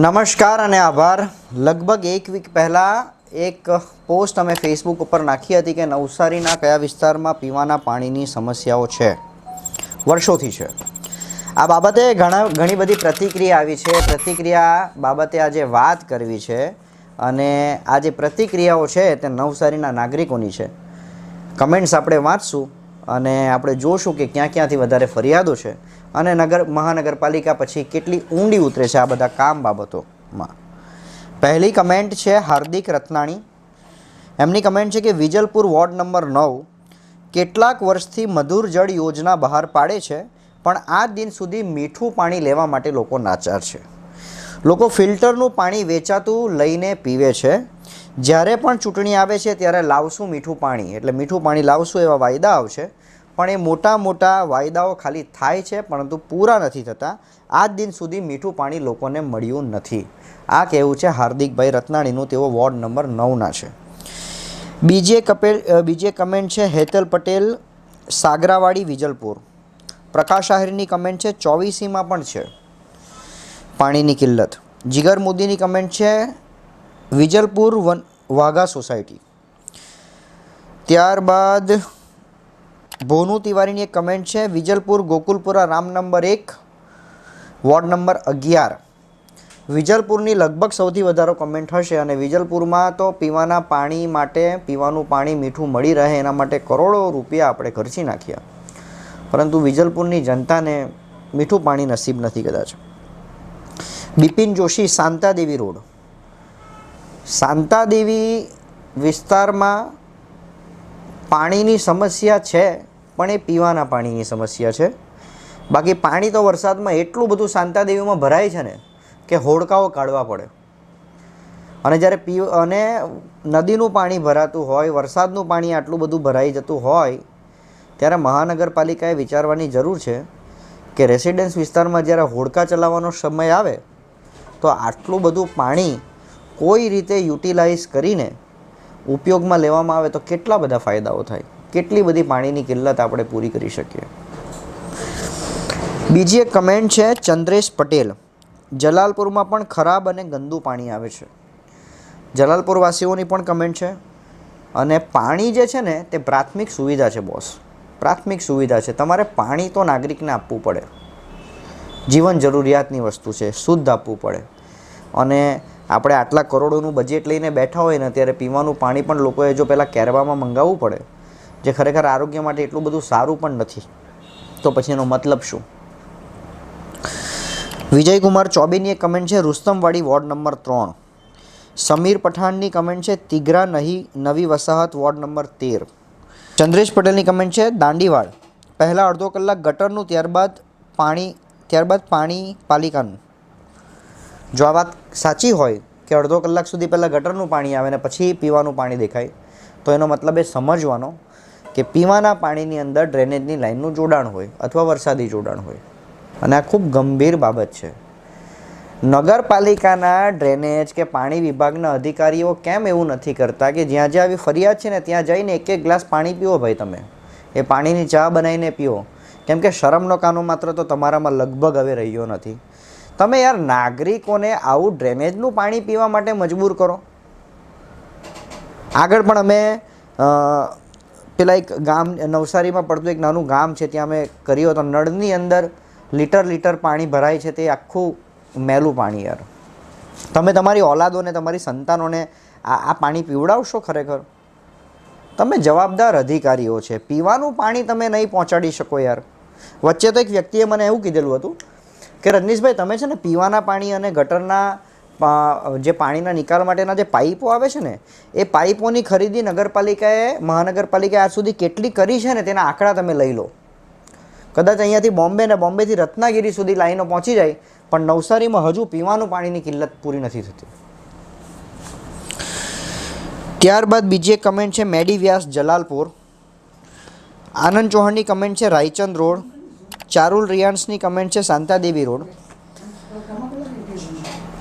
નમસ્કાર અને આભાર. લગભગ એક વીક પહેલાં એક પોસ્ટ અમે ફેસબુક ઉપર નાખી હતી કે નવસારીના કયા વિસ્તારમાં પીવાના પાણીની સમસ્યાઓ છે. વર્ષોથી છે. આ બાબતે ઘણા, ઘણી બધી પ્રતિક્રિયા આવી છે. પ્રતિક્રિયા બાબતે આજે વાત કરવી છે અને આ જે પ્રતિક્રિયાઓ છે તે નવસારીના નાગરિકોની છે. કમેન્ટ્સ આપણે વાંચશું અને આપણે જોશું કે ક્યાં ક્યાંથી વધારે ફરિયાદો છે. અને નગર મહાનગરપાલિકા પછી કેટલી ઊંડી ઉતરે છે આ બધા કામ બાબતોમાં. પહેલી કમેન્ટ છે હાર્દિક રત્નાણી. એમની કમેન્ટ છે કે વિજલપુર વોર્ડ નંબર નવ કેટલાક વર્ષથી મધુર જળ યોજના બહાર પાડે છે, પણ આ દિન સુધી મીઠું પાણી લેવા માટે લોકો નાચાર છે. લોકો ફિલ્ટરનું પાણી વેચાતું લઈને પીવે છે. જ્યારે પણ ચૂંટણી આવે છે ત્યારે લાવશું મીઠું પાણી. એટલે મીઠું પાણી લાવશું એવા વાયદા આવશે. પણ એ મોટા મોટા વાયદાઓ ખાલી થાય છે, પરંતુ પૂરા નથી થતા. આજ દિન સુધી મીઠું પાણી લોકોને મળ્યું નથી. આ કહેવું છે હાર્દિકભાઈ રત્નાણીનું, તેઓ વોર્ડ નંબર નવના છે. બીજે કપેલ બીજે કમેન્ટ છે હેતલ પટેલ, સાગરાવાડી, વિજલપુર. પ્રકાશ આહિરની કમેન્ટ છે ચોવીસીમાં પણ છે. પાણીની કિલ્લત. જીગર મોદીની કમેન્ટ છે વિજલપુર વન, વાઘા સોસાયટી. ત્યારબાદ ભોનુ તિવારીની એક કમેન્ટ છે, વિજલપુર ગોકુલપુરા રામ નંબર એક, વોર્ડ નંબર અગિયાર. વિજલપુરની લગભગ સૌથી વધારે કમેન્ટ હશે અને વિજલપુરમાં તો પીવાના પાણી માટે, પીવાનું પાણી મીઠું મળી રહે એના માટે કરોડો રૂપિયા આપણે ખર્ચી નાખ્યા. પરંતુ વિજલપુરની જનતાને મીઠું પાણી નસીબ નથી કદાચ. બિપિન જોશી, શાંતાદેવી રોડ. શાંતાદેવી વિસ્તારમાં પાણીની સમસ્યા છે, પણ એ પીવાના પાણીની સમસ્યા છે. બાકી પાણી તો વરસાદમાં એટલું બધું શાંતાદેવીમાં ભરાય છે ને, કે હોડકાઓ કાઢવા પડે. અને જ્યારે પી અને નદીનું પાણી ભરાતું હોય, વરસાદનું પાણી આટલું બધું ભરાઈ જતું હોય, ત્યારે મહાનગરપાલિકાએ વિચારવાની જરૂર છે કે રેસિડેન્સ વિસ્તારમાં જ્યારે હોડકા ચલાવવાનો સમય આવે, તો આટલું બધું પાણી કોઈ રીતે યુટિલાઇઝ કરીને ઉપયોગમાં લેવામાં આવે તો કેટલા બધા ફાયદાઓ થાય? કેટલી બધી પાણીની કિલ્લત આપણે પૂરી કરી શકીએ? બીજી એક કમેન્ટ છે, ચંદ્રેશ પટેલ. જલાલપુરમાં પણ ખરાબ અને ગંદુ પાણી આવે છે. જલાલપુરવાસીઓની પણ કમેન્ટ છે. અને પાણી જે છે ને, તે પ્રાથમિક સુવિધા છે બોસ પ્રાથમિક સુવિધા છે. તમારે પાણી તો નાગરિકને આપવું પડે. જીવન જરૂરિયાતની વસ્તુ છે, શુદ્ધ આપવું પડે. અને આપણે આટલા કરોડોનું બજેટ લઈને બેઠા હોય ને ત્યારે પીવાનું પાણી પણ લોકોએ જો પહેલાં કેરવામાં મંગાવવું પડે, જે ખરેખર આરોગ્ય માટે એટલું બધું સારું પણ નથી. તો પછી એનો મતલબ શું? વિજયકુમાર ચોબેની એક કમેન્ટ છે, રુસ્તમવાડી વોર્ડ નંબર ત્રણ. સમીર પઠાણની કમેન્ટ છે, તિગરા નહીં, નવી વસાહત વોર્ડ નંબર તેર. ચંદ્રેશ પટેલની કમેન્ટ છે, દાંડીવાડ. પહેલાં અડધો કલાક ગટરનું ત્યારબાદ પાણી ત્યારબાદ પાણી પાલિકાનું. જો આ વાત સાચી હોય કે અડધો કલાક સુધી પહેલાં ગટરનું પાણી આવે ને પછી પીવાનું પાણી દેખાય, તો એનો મતલબ એ સમજવાનો કે પીવાના પાણીની અંદર ડ્રેનેજની લાઇનનું જોડાણ હોય અથવા વરસાદી જોડાણ હોય. અને આ ખૂબ ગંભીર બાબત છે. નગરપાલિકાના ડ્રેનેજ કે પાણી વિભાગના અધિકારીઓ કેમ એવું નથી કરતા કે જ્યાં જ્યાં આવી ફરિયાદ છે ને ત્યાં જઈને એક એક ગ્લાસ પાણી પીવો ભાઈ તમે. એ પાણીની ચા બનાવીને પીઓ. કેમ કે શરમનો કાનો માત્ર તો તમારામાં લગભગ હવે રહ્યો નથી. તમે યાર નાગરિકોને આવું ડ્રેનેજનું પાણી પીવા માટે મજબૂર કરો. આગળ પણ અમે પેલા એક ગામ, નવસારીમાં પડતું એક નાનું ગામ છે, ત્યાં અમે કર્યો હતો. નળની અંદર લીટર લીટર પાણી ભરાય છે, તે આખું મેલું પાણી યાર. તમે તમારી ઓલાદોને તમારી સંતાનોને આ આ પાણી પીવડાવશો ખરેખર? તમે જવાબદાર અધિકારીઓ છે. પીવાનું પાણી તમે નહીં પહોંચાડી શકો યાર. વચ્ચે તો એક વ્યક્તિએ મને એવું કીધેલું હતું કે રજનીશભાઈ, તમે છે ને પીવાના પાણી અને ગટરના જે પાણીના નિકાલ માટેના જે પાઇપો આવે છે ને, એ પાઇપોની ખરીદી નગરપાલિકાએ, મહાનગરપાલિકાએ આજ સુધી કેટલી કરી છે ને તેના આંકડા તમે લઈ લો. કદાચ અહીંયાથી બોમ્બે ને બોમ્બેથી રત્નાગીરી સુધી લાઈનો પહોંચી જાય, પણ નવસારીમાં હજુ પીવાનું પાણીની કિલ્લત પૂરી નથી થતી. ત્યારબાદ બીજી એક કમેન્ટ છે, મેડી વ્યાસ જલાલપુર. આનંદ ચૌહાણની કમેન્ટ છે, રાયચંદ રોડ. ચારુલ રિયાન્સની કમેન્ટ છે શાંતાદેવી રોડ.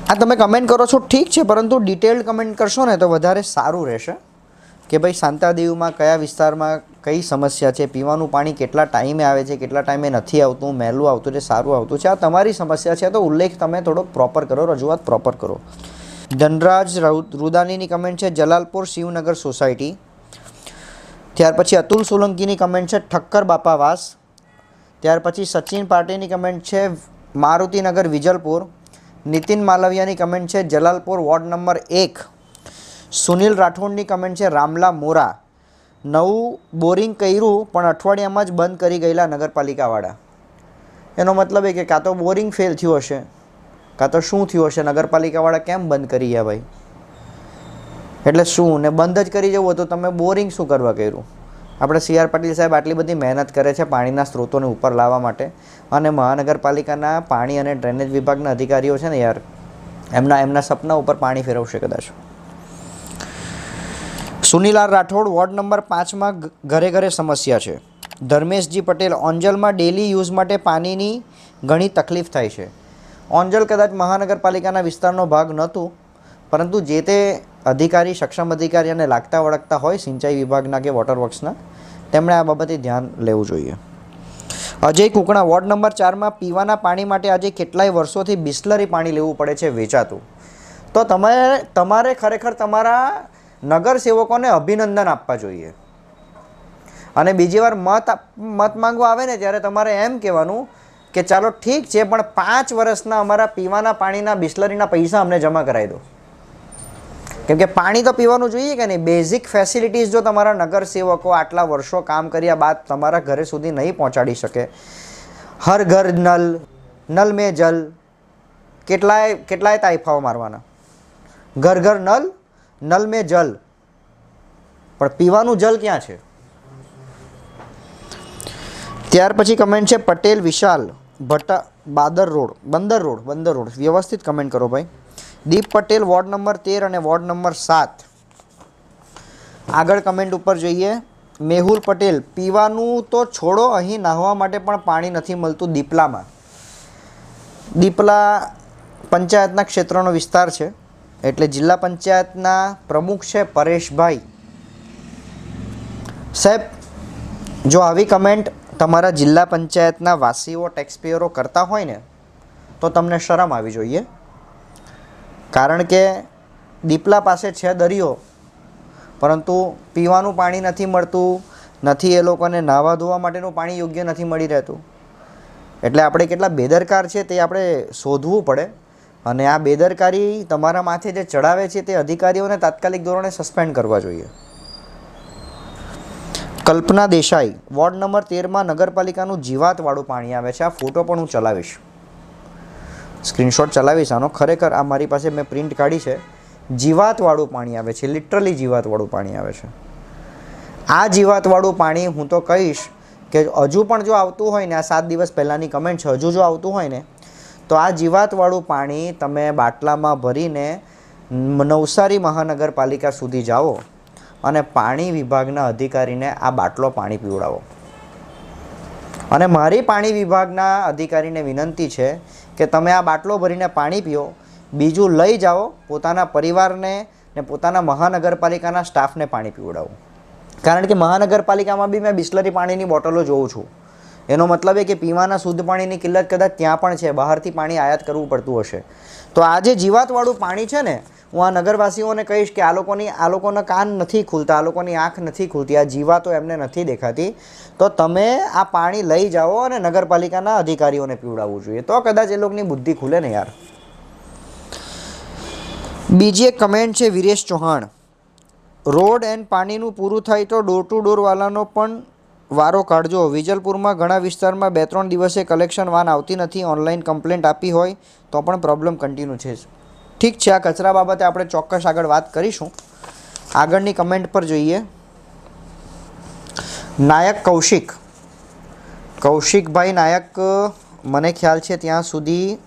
આ તમે કમેન્ટ કરો છો, ઠીક છે, પરંતુ ડિટેલ્ડ કમેન્ટ કરશો ને તો વધારે સારું રહેશે. કે ભાઈ શાંતાદેવીમાં કયા વિસ્તારમાં કઈ સમસ્યા છે, પીવાનું પાણી કેટલા ટાઈમે આવે છે, કેટલા ટાઈમે નથી આવતું મહેલું આવતું છે, સારું આવતું છે, આ તમારી સમસ્યા છે તો ઉલ્લેખ તમે થોડોક પ્રોપર કરો, રજૂઆત પ્રોપર કરો. ધનરાજ રૂદાનીની કમેન્ટ છે, જલાલપુર શિવનગર સોસાયટી. ત્યાર પછી અતુલ સોલંકીની કમેન્ટ છે, ઠક્કર બાપાવાસ. ત્યાર પછી સચિન પાટીલની કમેન્ટ છે મારુતિનગર વિજલપુર. નીતિન માલવિયાની કમેન્ટ છે, જલાલપુર વોર્ડ નંબર એક. સુનિલ રાઠોડની કમેન્ટ છે, રામલા મોરા. નવું બોરિંગ કર્યું, પણ અઠવાડિયામાં જ બંધ કરી ગયેલા નગરપાલિકાવાળા. એનો મતલબ એ કે કાં તો બોરિંગ ફેલ થયું હશે, કાં તો શું થયું હશે, નગરપાલિકાવાળા કેમ બંધ કરી ગયા ભાઈ? એટલે શું, ને બંધ જ કરી જવું તો તમે બોરિંગ શું કરવા કર્યું? આપણે સી આર પાટીલ સાહેબ આટલી બધી મહેનત કરે છે પાણીના સ્ત્રોતોને ઉપર લાવવા માટે. અને મહાનગરપાલિકાના પાણી અને ડ્રેનેજ વિભાગના અધિકારીઓ છે ને યાર, એમના એમના સપના ઉપર પાણી ફેરવશે કદાચ. સુનીલાલ રાઠોડ વોર્ડ નંબર પાંચમાં ઘરે ઘરે સમસ્યા છે. ધર્મેશજી પટેલ ઓંજલમાં ડેલી યુઝ માટે પાણીની ઘણી તકલીફ થાય છે. ઓંજલ કદાચ મહાનગરપાલિકાના વિસ્તારનો ભાગ નહોતું, પરંતુ જે તે અધિકારી, સક્ષમ અધિકારી અને લાગતા વળગતા હોય સિંચાઈ વિભાગના કે વોટર વર્ક્સના તેમણે આ બાબતે ધ્યાન લેવું જોઈએ. અજય કુકણા, વોર્ડ નંબર ચારમાં, પીવાના પાણી માટે આજે કેટલાય વર્ષોથી બિસ્લરી પાણી લેવું પડે છે વેચાતું. તો તમે, તમારે ખરેખર તમારા નગરસેવકોને અભિનંદન આપવા જોઈએ. અને બીજી વાર મત મત માંગવા આવે ને ત્યારે તમારે એમ કહેવાનું કે ચાલો ઠીક છે, પણ પાંચ વર્ષના અમારા પીવાના પાણીના બિસ્લરીના પૈસા અમને જમા કરાવી દો. કેમ કે પાણી તો પીવાનું જોઈએ કે નહીં? બેઝિક ફેસિલિટીઝ જો તમારા નગરસેવકો આટલા વર્ષો કામ કર્યા બાદ તમારા ઘરે સુધી નહીં પહોંચાડી શકે. હર ઘર નલ નલ મેં જલ, કેટલાય કેટલાય તાઇફાઓ મારવાના. ઘર ઘર નલ નલ મેં જલ. પણ પીવાનું જલ ક્યાં છે? ત્યાર પછી કમેન્ટ છે Patel Vishal, Bhatta, Badar road, Bandar road Bandar road. વ્યવસ્થિત કમેન્ટ કરો ભાઈ. દીપ પટેલ વોર્ડ નંબર તેર અને વોર્ડ નંબર સાત. આગળ કમેન્ટ ઉપર જોઈએ. મેહુલ પટેલ, પીવાનું તો છોડો, અહીં નાહવા માટે પણ પાણી નથી મળતું દીપલામાં. દીપલા પંચાયતના ક્ષેત્રનો વિસ્તાર છે. એટલે જિલ્લા પંચાયતના પ્રમુખ છે પરેશભાઈ. સાહેબ, જો આવી કમેન્ટ તમારા જિલ્લા પંચાયતના વાસીઓ ટેક્સપેયરો કરતા હોય ને, તો તમને શરમ આવી જોઈએ. કારણ કે દીપલા પાસે છે દરિયો, પરંતુ પીવાનું પાણી નથી મળતું, નથી એ લોકોને નાહવા ધોવા માટેનું પાણી યોગ્ય નથી મળી રહેતું. એટલે આપણે કેટલા બેદરકાર છે તે આપણે શોધવું પડે અને આ બેદરકારી તમારા માથે જે ચડાવે છે તે અધિકારીઓને તાત્કાલિક ધોરણે સસ્પેન્ડ કરવા જોઈએ. કલ્પના દેસાઈ, વોર્ડ નંબર તેરમાં નગરપાલિકાનું જીવાતવાળું પાણી આવે છે. આ ફોટો પણ હું ચલાવીશ. સ્ક્રીનશોટ ચલાવીશ. આનો ખરેખર આ મારી પાસે મેં પ્રિન્ટ કાઢી છે. જીવાતવાળું પાણી આવે છે. લિટરલી જીવાતવાળું પાણી આવે છે. આ જીવાતવાળું પાણી હું તો કહીશ કે હજુ પણ જો આવતું હોય ને, આ સાત દિવસ પહેલાંની કમેન્ટ છે, હજુ જો આવતું હોય ને, તો આ જીવાતવાળું પાણી તમે બાટલામાં ભરીને નવસારી મહાનગરપાલિકા સુધી જાઓ અને પાણી વિભાગના અધિકારીને આ બાટલો પાણી પીવડાવો. અને મારી પાણી વિભાગના અધિકારીને વિનંતી છે કે તમે આ બાટલો ભરીને પાણી પીઓ, બીજું લઈ જાઓ, પોતાના પરિવારને ને પોતાના મહાનગરપાલિકાના સ્ટાફને પાણી પીવડાવો. કારણ કે મહાનગરપાલિકામાં બી મેં બિસ્લરી પાણીની બોટલો જોઉં છું. એનો મતલબ એ કે પીવાના શુદ્ધ પાણીની કિલ્લત કદાચ ત્યાં પણ છે, બહારથી પાણી આયાત કરવું પડતું હશે. તો આ જે જીવાતવાળું પાણી છે ને હું આ નગરવાસીઓને કહીશ કે આ લોકોની, આ લોકોના કાન નથી ખુલતા, આ લોકોની આંખ નથી ખુલતી, આ જીવાતો એમને નથી દેખાતી. તો તમે આ પાણી લઈ જાઓ અને નગરપાલિકાના અધિકારીઓને પીવડાવવું જોઈએ. તો કદાચ એ લોકોની બુદ્ધિ ખુલે ને યાર. બીજી એક કમેન્ટ છે વિરેશ ચૌહાણ. રોડ એન્ડ પાણીનું પૂરું થાય તો ડોર ટુ ડોર વાલાનો પણ વારો કાઢજો. વિજલપુરમાં ઘણા વિસ્તારમાં બે ત્રણ દિવસે કલેક્શન વાન આવતી નથી. ઓનલાઈન કમ્પ્લેન્ટ આપી હોય તો પણ પ્રોબ્લેમ કન્ટિન્યુ છે. ઠીક છે, આ કચરા બાબતે આપણે ચોક્કસ આગળ વાત કરીશું. આગળની કમેન્ટ પર જોઈએ. નાયક કૌશિક. કૌશિકભાઈ નાયક, મને ખ્યાલ છે ત્યાં સુધી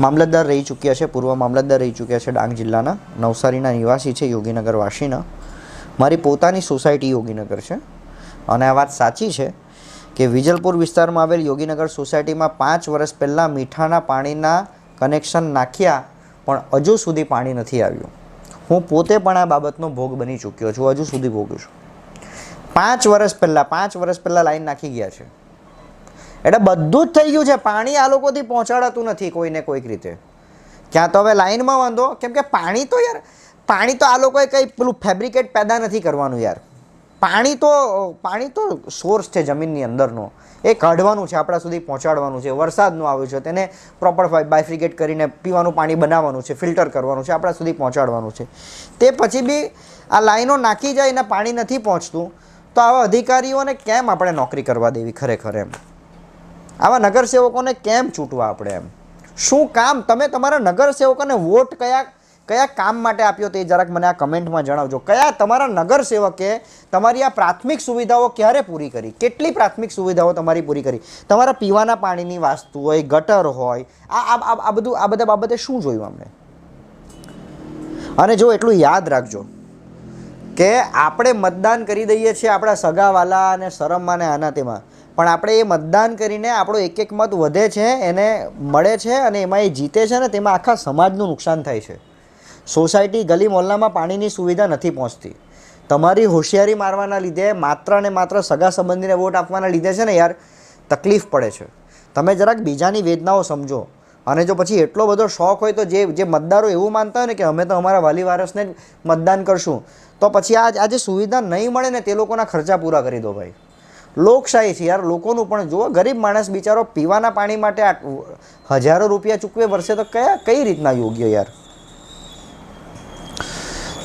મામલતદાર રહી ચૂક્યા છે, પૂર્વ મામલતદાર રહી ચૂક્યા છે ડાંગ જિલ્લાના. નવસારીના નિવાસી છે, યોગીનગર વાસીના. મારી પોતાની સોસાયટી યોગીનગર છે. અને આ વાત સાચી છે કે વિજલપુર વિસ્તારમાં આવેલ યોગીનગર સોસાયટીમાં પાંચ વર્ષ પહેલાં મીઠાના પાણીના કનેક્શન નાખ્યા, પણ હજુ સુધી પાણી નથી આવ્યું. હું પોતે પણ આ બાબતનો ભોગ બની ચૂક્યો છું, હજુ સુધી ભોગું છું. પાંચ વર્ષ પહેલાં, પાંચ વર્ષ પહેલાં લાઈન નાખી ગયા છે. એટલે બધું જ થઈ ગયું છે, પાણી આ લોકોથી પહોંચાડાતું નથી કોઈને કોઈક રીતે. ક્યાં તો હવે લાઈનમાં વાંધો, કેમ કે પાણી તો યાર, પાણી તો આ લોકોએ કંઈ પેલું ફેબ્રિકેટ પેદા નથી કરવાનું યાર. પાણી તો પાણી તો સોર્સ છે જમીનની અંદરનો. એ કાઢવાનું છે, આપણા સુધી પહોંચાડવાનું છે, વરસાદનું આવ્યું છે, તેને પ્રોપર બાયફ્રિકેટ કરીને પીવાનું પાણી બનાવવાનું છે ફિલ્ટર કરવાનું છે, આપણા સુધી પહોંચાડવાનું છે. તે પછી બી આ લાઈનો નાખી જાય અને પાણી નથી પહોંચતું, તો આવા અધિકારીઓને કેમ આપણે નોકરી કરવા દેવી ખરેખર એમ? આવા નગરસેવકોને કેમ ચૂંટવા આપણે એમ? શું કામ? તમે તમારા નગરસેવકોને વોટ કયા કયા કામ માટે આપ્યો તે જરાક મને આ કમેન્ટમાં જણાવજો. કયા તમારા નગરસેવકે તમારી આ પ્રાથમિક સુવિધાઓ ક્યારે પૂરી કરી? કેટલી પ્રાથમિક સુવિધાઓ તમારી પૂરી કરી? તમારા પીવાના પાણીની વાસ્તુ હોય, ગટર હોય, આ- આ બધું આ બધા બાબતે શું જોયું અમને અને જો એટલું યાદ રાખજો કે આપણે મતદાન કરી દઈએ છીએ આપણા સગાવાલા અને શરમમાં ને આના તેમાં પણ આપણે એ મતદાન કરીને આપણો એક એક મત વધે છે, એને મળે છે અને એમાં એ જીતે છે ને તેમાં આખા સમાજનું નુકસાન થાય છે. સોસાયટી ગલી મોહલ્લામાં પાણીની સુવિધા નથી પહોંચતી. તમારી હોશિયારી મારવાના લીધે માત્ર ને માત્ર સગા સંબંધીને વોટ આપવાના લીધે છે ને યાર, તકલીફ પડે છે. તમે જરાક બીજાની વેદનાઓ સમજો. અને જો પછી એટલો બધો શોખ હોય તો જે જે મતદારો એવું માનતા હોય ને કે અમે તો અમારા વાલી વારસને જ મતદાન કરશું, તો પછી આ આ જે સુવિધા નહીં મળે ને તે લોકોના ખર્ચા પૂરા કરી દો ભાઈ. લોકશાહી છે યાર, લોકોનું પણ જુઓ, ગરીબ માણસ બિચારો પીવાના પાણી માટે હજારો રૂપિયા ચૂકવે, વર્ષે તો કયા, કઈ રીતના યોગ્ય યાર?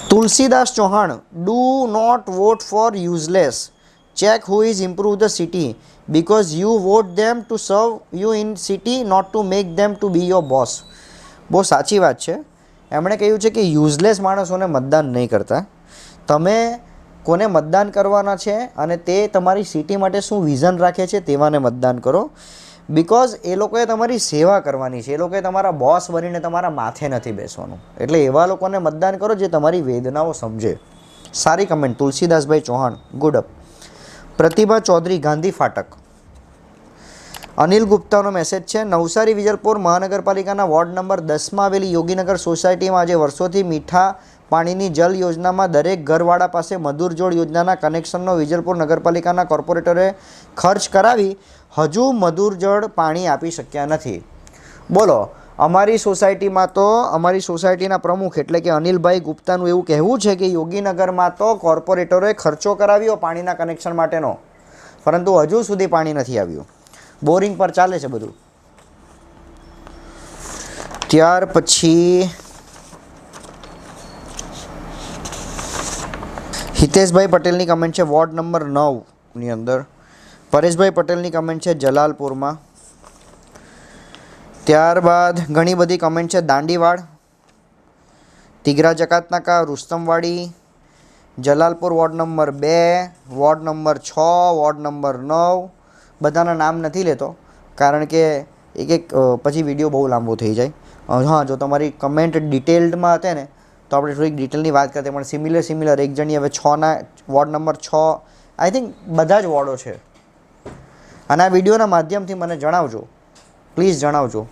Tulsidas Chauhan do not vote for useless check who is improve the city because you vote them to serve you in city not to make them to be your boss બહુ સાચી વાત છે. એમણે કહ્યું છે કે યુઝલેસ માણસોને મતદાન નહીં કરતા. તમે કોને મતદાન કરવાના છે અને તે તમારી સિટી માટે શું વિઝન રાખે છે તેવાને મતદાન કરો. બિકોઝ એ લોકોએ તમારી સેવા કરવાની છે. એ લોકોએ તમારા બોસ બનીને તમારા માથે નથી બેસવાનું. એટલે એવા લોકોને મતદાન કરો જે તમારી વેદનાઓ સમજે. સારી કમેન્ટ તુલસીદાસભાઈ ચૌહાણ ગુડ અપ પ્રતિભા ચૌધરી, ગાંધી ફાટક. અનિલ ગુપ્તાનો મેસેજ છે, નવસારી વિજલપુર મહાનગરપાલિકાના વોર્ડ નંબર દસમાં આવેલી યોગીનગર સોસાયટીમાં આજે વર્ષોથી મીઠા પાણીની જલ યોજનામાં દરેક ઘરવાળા પાસે મધુર જોડ યોજનાના કનેક્શનનો વિજલપુર નગરપાલિકાના કોર્પોરેટરે ખર્ચ કરાવી હજુ મધુર જળ પાણી આપી શક્યા નથી. બોલો, અમારી સોસાયટીમાં તો, અમારી સોસાયટીના પ્રમુખ એટલે કે અનિલભાઈ ગુપ્તાનું એવું કહેવું છે કે યોગીનગરમાં તો કોર્પોરેટરોએ ખર્ચો કરાવ્યો પાણીના કનેક્શન માટેનો. પરંતુ હજુ સુધી પાણી નથી આવ્યું. બોરિંગ પર ચાલે છે બધું. ત્યાર પછી હિતેશભાઈ પટેલની કમેન્ટ છે, વોર્ડ નંબર નવની અંદર. પરેશભાઈ પટેલની કમેન્ટ છે જલાલપુરમાં. ત્યારબાદ ઘણી બધી કમેન્ટ છે દાંડીવાડ તિગરા જકાતનાકા રુસ્તમવાડી, જલાલપુર વોર્ડ નંબર બે, વોર્ડ નંબર છ, વોર્ડ નંબર નવ, બધાના નામ નથી લેતો, કારણ કે એક એક પછી વીડિયો બહુ લાંબો થઈ જાય. હા, જો તમારી કમેન્ટ ડિટેલ્ડમાં હતે ને, તો આપણે થોડીક ડિટેલની વાત કરીએ પણ સિમિલર સિમિલર એક જણી હવે છના વોર્ડ નંબર છ આઈ થિંક બધા જ વોર્ડો છે. અને આ વિડીયોના માધ્યમથી મને જણાવજો. પ્લીઝ જણાવજો.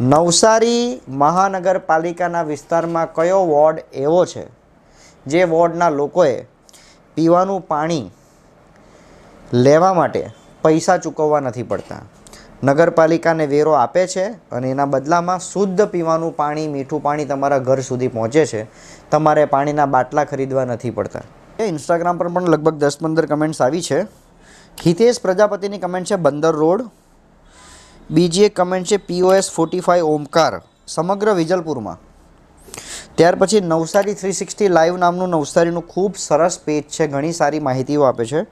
નવસારી મહાનગરપાલિકાના વિસ્તારમાં કયો વોર્ડ એવો છે? જે વોર્ડના લોકોએ પીવાનું પાણી લેવા માટે પૈસા ચૂકવવા નથી પડતા. નગરપાલિકાને વેરો આપે છે અને એના બદલામાં શુદ્ધ પીવાનું પાણી, મીઠું પાણી તમારા ઘર સુધી પહોંચે છે. તમારે પાણીના બાટલા ખરીદવા નથી પડતા. એ ઇન્સ્ટાગ્રામ પર પણ લગભગ દસ પંદર કમેન્ટ્સ આવી છે. હિતેશ પ્રજાપતિની કમેન્ટ છે બંદર રોડ. બીજી એક કમેન્ટ છે પીઓએસ ફોર્ટી ફાઇવ ઓમકાર, સમગ્ર વિજલપુરમાં. ત્યાર પછી નવસારી થ્રી સિક્સટી લાઈવ નામનું નવસારીનું ખૂબ સરસ પેજ છે, ઘણી સારી માહિતીઓ આપે છે.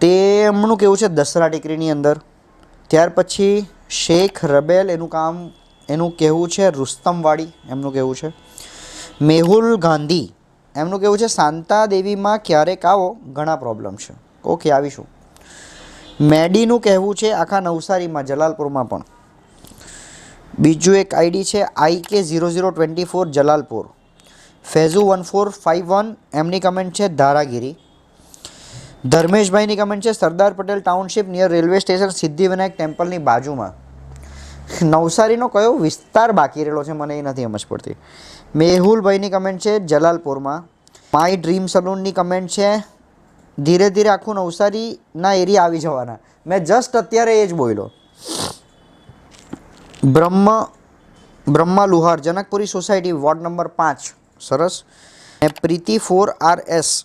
તેમનું કેવું છે દસરા ટેકરીની અંદર? ત્યાર પછી શેખ રબેલ એનું કામ, એનું કહેવું છે રુસ્તમવાડી, એમનું કહેવું છે? મેહુલ ગાંધી, એમનું કહેવું છે શાંતા દેવીમાં ક્યારેક આવો, ઘણા પ્રોબ્લેમ છે. ઓકે આવીશું. મેડીનું કહેવું છે આખા નવસારીમાં, જલાલપુરમાં પણ. બીજું એક આઈડી છે I K zero zero twenty four Jalalpur. ફેઝુ one four five one, એમની કમેન્ટ છે ધારાગીરી. ધર્મેશભાઈની કમેન્ટ છે Sardar Patel township near railway station Siddhivinayak ટેમ્પલની બાજુમાં. નવસારીનો કયો વિસ્તાર બાકી રહેલો છે મને એ નથી સમજ પડતી. મેહુલભાઈની કમેન્ટ છે જલાલપુરમાં. માય ડ્રીમ સલૂનની કમેન્ટ છે ધીરે ધીરે આખું નવસારીના એરિયા આવી જવાના. મેં જસ્ટ અત્યારે એ જ બોલ્યો. Brahm Brahma Luhar Janakpuri society, ward number પાંચ. સરસ. ને Preeti four R S.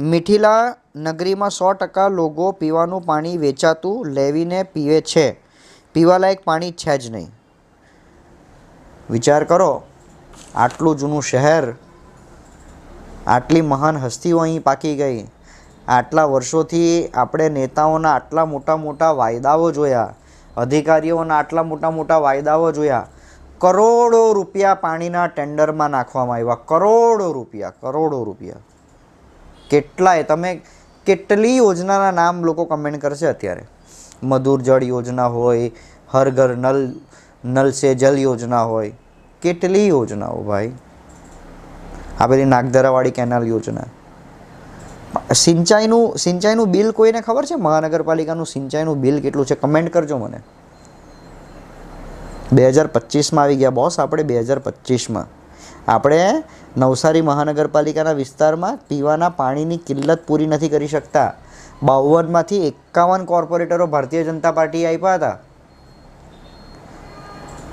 Mithila નગરીમાં સો ટકા લોકો પીવાનું પાણી વેચાતું, લેવીને પીવે છે. પીવાલાયક પાણી છે જ નહીં. વિચાર કરો, આટલું જૂનું શહેર, આટલી મહાન હસ્તીઓ અહીં પાકી ગઈ. આટલા વર્ષોથી આપણે નેતાઓના આટલા મોટા મોટા વાયદાઓ જોયા, અધિકારીઓના આટલા મોટા મોટા વાયદાઓ જોયા, કરોડો રૂપિયા પાણીના ટેન્ડરમાં નાખવામાં આવ્યા, કરોડો રૂપિયા કરોડો રૂપિયા. કેટલાય, તમે કેટલી યોજનાના નામ લોકો કમેન્ટ કરશે અત્યારે? મધુર જળ યોજના હોય હર ઘર નલ નલ સે જલ યોજના હોય, કેટલી યોજનાઓ ભાઈ? આ પેલી નાગધરાવાળી કેનાલ યોજના. સિંચાઈનું સિંચાઈનું બિલ કોઈને ખબર છે? મહાનગરપાલિકાનું સિંચાઈનું બિલ કેટલું છે? કમેન્ટ કરજો મને. બે હજાર પચીસમાં આવી ગયા. બોસ, આપણે બે હજાર પચીસમાં. આપણે નવસારી મહાનગરપાલિકાના વિસ્તારમાં પીવાના પાણીની કિલ્લત પૂરી નથી કરી શકતા. બાવનમાંથી એકાવન કોર્પોરેટરો ભારતીય જનતા પાર્ટી આપ્યા હતા.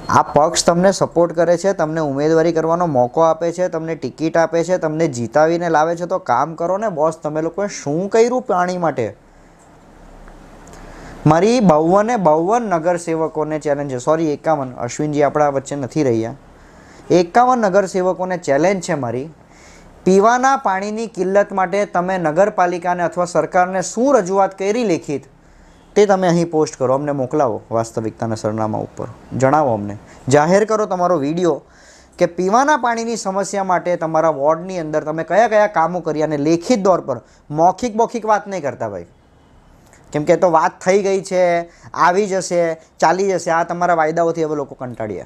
આ પક્ષ તમને સપોર્ટ કરે છે, તમને ઉમેદવારી કરવાનો મોકો આપે છે, તમને ટિકિટ આપે છે, તમને જીતાવીને લાવે છે, તો કામ કરો ને બોસ તમે લોકોએ શું કર્યું પાણી માટે? મારી બાવને બાવન નગરસેવકોને ચેલેન્જ છે. સોરી એકાવન. અશ્વિનજી આપણા વચ્ચે નથી રહ્યા. એકાવન નગરસેવકોને ચેલેન્જ છે મારી. પીવાના પાણીની કિલ્લત માટે તમે નગરપાલિકાને અથવા સરકારને શું રજૂઆત કરી લેખિત? તે તમે અહીં પોસ્ટ કરો, અમને મોકલાવો વાસ્તવિકતાના સરનામા ઉપર. જણાવો અમને. જાહેર કરો તમારો વીડિયો કે પીવાના પાણીની સમસ્યા માટે તમારા વોર્ડની અંદર તમે કયા કયા કામો કર્યા અને લેખિત દોર પર મૌખિક મૌખિક વાત નહીં કરતા ભાઈ. કેમ કે તો વાત થઈ ગઈ છે, આવી જશે, ચાલી જશે, આ તમારા વાયદાઓથી હવે લોકો કંટાળ્યા.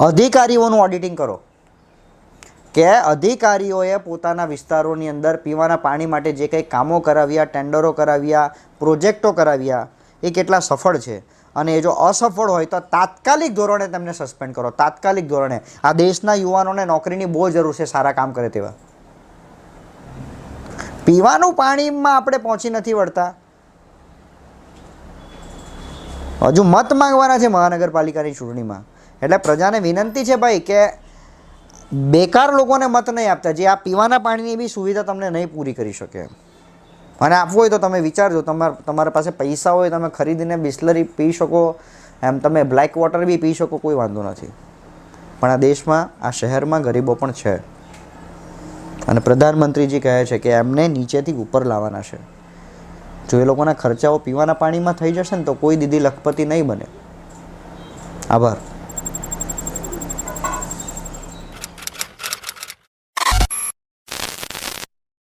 અધિકારીઓનું ઓડિટિંગ કરો. કે અધિકારીઓએ પોતાના વિસ્તારોની અંદર પીવાના પાણી માટે જે કંઈ કામો કરાવ્યા, ટેન્ડરો કરાવ્યા, પ્રોજેક્ટો કરાવ્યા, એ કેટલા સફળ છે? અને એ જો અસફળ હોય તો તાત્કાલિક ધોરણે તેમને સસ્પેન્ડ કરો. તાત્કાલિક ધોરણે. આ દેશના યુવાનોને નોકરીની બહુ જરૂર છે સારા કામ કરે તેવા. પીવાનું પાણીમાં આપણે પહોંચી નથી વળતા. હજુ મત માંગવાના છે મહાનગરપાલિકાની ચૂંટણીમાં. એટલે પ્રજાને વિનંતી છે ભાઈ કે બેકાર લોકોને મત નહીં આપતા. જે આ પીવાના પાણીની બી સુવિધા તમને નહીં પૂરી કરી શકે. અને આપવું હોય તો તમે વિચારજો. તમાર, તમારા પાસે પૈસા હોય, તમે ખરીદીને બિસ્લરી પી શકો. એમ તમે બ્લેક વોટર બી પી શકો, કોઈ વાંધો નથી. પણ આ દેશમાં, આ શહેરમાં ગરીબો પણ છે. અને પ્રધાનમંત્રીજી કહે છે કે એમને નીચેથી ઉપર લાવવાના છે. જો એ લોકોના ખર્ચાઓ પીવાના પાણીમાં થઈ જશે ને તો કોઈ દીદી લખપતિ નહીં બને. આભાર.